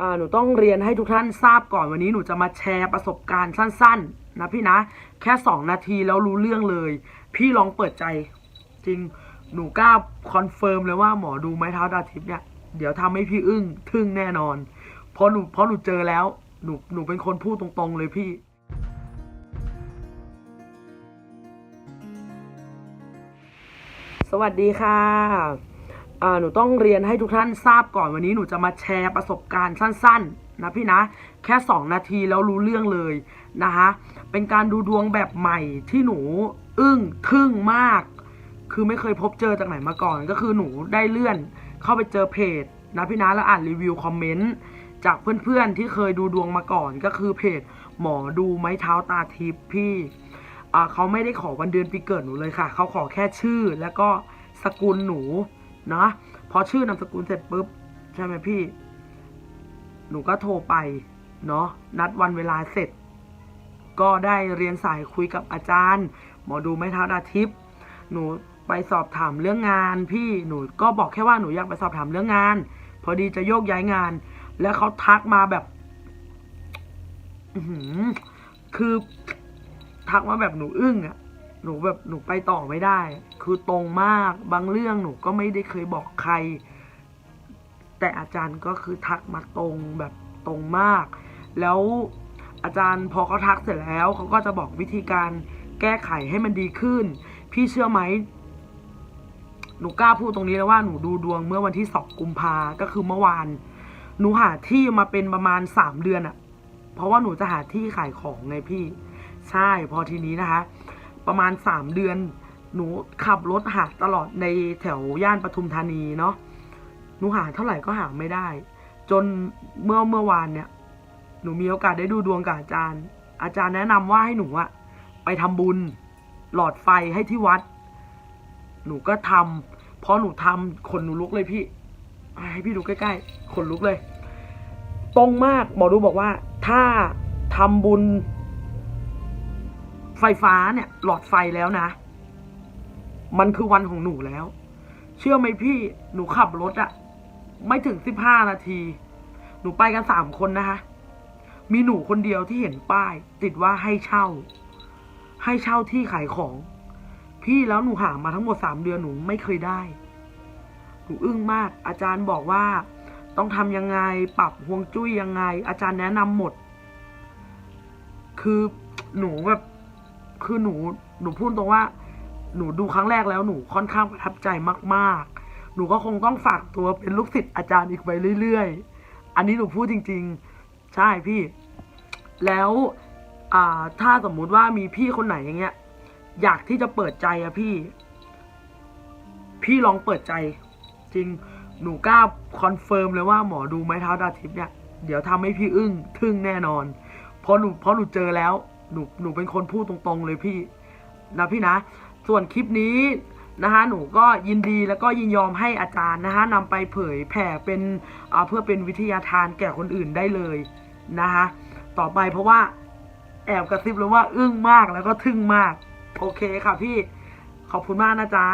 อ่าหนูต้องเรียนให้ทุกท่านทราบก่อนวันนี้หนูจะมาแชร์ประสบการณ์สั้น ๆ นะพี่นะ แค่สองนาทีแล้วรู้เรื่องเลย พี่ลองเปิดใจ จริงหนูกล้าคอนเฟิร์มเลยว่าหมอดูไม้เท้าดาทิพย์เนี่ยเดี๋ยวทำให้พี่อึ้งทึ่งแน่นอน เพราะหนูเพราะหนูเจอแล้วหนูหนูเป็นคนพูดตรงๆเลยพี่ สวัสดีค่ะ หนูต้องเรียนให้ทุกท่านทราบก่อนวันนี้หนูจะมาแชร์ประสบการณ์สั้น ๆ นะพี่นะ แค่สองนาทีแล้วรู้เรื่องเลยนะคะเป็นการดูดวงแบบใหม่ที่หนูอึ้งทึ่งมาก คือไม่เคยพบเจอจากไหนมาก่อน ก็คือหนูได้เลื่อนเข้าไปเจอเพจนะพี่นะแล้วอ่านรีวิวคอมเมนต์จากเพื่อนๆที่เคยดูดวงมาก่อน ก็คือเพจหมอดูไม้เท้าตาทิพย์พี่เขาไม่ได้ขอวันเดือนปีเกิดหนูเลยค่ะ เขาขอแค่ชื่อแล้วก็สกุลหนู นะพอชื่อนามสกุลเสร็จปุ๊บใช่ไหมพี่ หนูก็โทรไปเนาะนัดวันเวลาเสร็จ ก็ได้เรียนสายคุยกับอาจารย์ หมอดูไม้เท้าดาทิพย์หนูไปสอบถามเรื่องงานพี่หนูก็บอกแค่ว่าหนูอยากไปสอบถามเรื่องงาน พอดีจะโยกย้ายงาน แล้วเขาทักมาแบบคือทักมาแบบหนูอึ้งอะ หนูแบบหนูไปต่อไม่ได้ คือตรงมากบางเรื่องหนูก็ไม่ได้เคยบอกใคร แต่อาจารย์ก็คือทักมาตรงแบบตรงมาก แล้วอาจารย์พอเขาทักเสร็จแล้วเขาก็จะบอกวิธีการแก้ไขให้มันดีขึ้น พี่เชื่อไหมหนูกล้าพูดตรงนี้แล้วว่าหนูดูดวงเมื่อวันที่สองกุมภาก็คือเมื่อวาน หนูหาที่มาเป็นประมาณสามเดือนอะเพราะว่าหนูจะหาที่ขายของไงพี่ ใช่พอทีนี้นะคะ ประมาณสามเดือน หนูขับรถหาตลอดในแถวย่านปทุมธานีเนาะหนูหาเท่าไหร่ก็หาไม่ได้ จนเมื่อเมื่อวานเนี่ย หนูมีโอกาสได้ดูดวงกับอาจารย์ อาจารย์แนะนำว่าให้หนูอะไปทำบุญ หลอดไฟให้ที่วัด หนูก็ทำพอหนูทำขนหนูลุกเลยพี่ ให้พี่ดูใกล้ๆขนลุกเลย ตรงมากหมอดูบอกว่า ถ้าทำบุญ ไฟฟ้าเนี่ยหลอดไฟแล้วนะ มันคือวันของหนูแล้ว เชื่อไหมพี่หนูขับรถอะไม่ถึงสิบห้านาที หนูไปกันสามคนนะคะ มีหนูคนเดียวที่เห็นป้าย ติดว่าให้เช่า ให้เช่าที่ขายของ พี่แล้วหนูหามาทั้งหมดสามเดือนหนูไม่เคยได้ หนูอึ้งมาก อาจารย์บอกว่า ต้องทำยังไงปรับฮวงจุ้ยยังไง อาจารย์แนะนำหมด คือหนูแบบ คือหนูหนูพูดตรงว่า หนูดูครั้งแรกแล้วหนูค่อนข้างประทับใจมาก ๆ หนูก็คงต้องฝากตัวเป็นลูกศิษย์อาจารย์อีกไปเรื่อย ๆ อันนี้หนูพูดจริง ๆ ใช่พี่ แล้วอ่าถ้าสมมุติว่ามีพี่คนไหนอย่างเงี้ย อยากที่จะเปิดใจอะพี่ พี่ลองเปิดใจ จริงหนูกล้าคอนเฟิร์มเลยว่าหมอดูไม้เท้าดาทิพย์เนี่ย เดี๋ยวทำให้พี่อึ้งทึ่งแน่นอนเพราะหนูเพราะหนูเจอแล้ว หนูหนูเป็นคนพูดตรงๆเลยพี่นะพี่นะ ส่วนคลิปนี้นะคะหนูก็ยินดีแล้วก็ยินยอมให้อาจารย์นะคะนำไปเผยแผ่เป็นเพื่อเป็นวิทยาทานแก่คนอื่นได้เลยนะคะต่อไปเพราะว่าแอบกระซิบเลยว่าอึ้งมากแล้วก็ทึ่งมาก โอเคค่ะพี่ขอบคุณมากนะจ๊ะ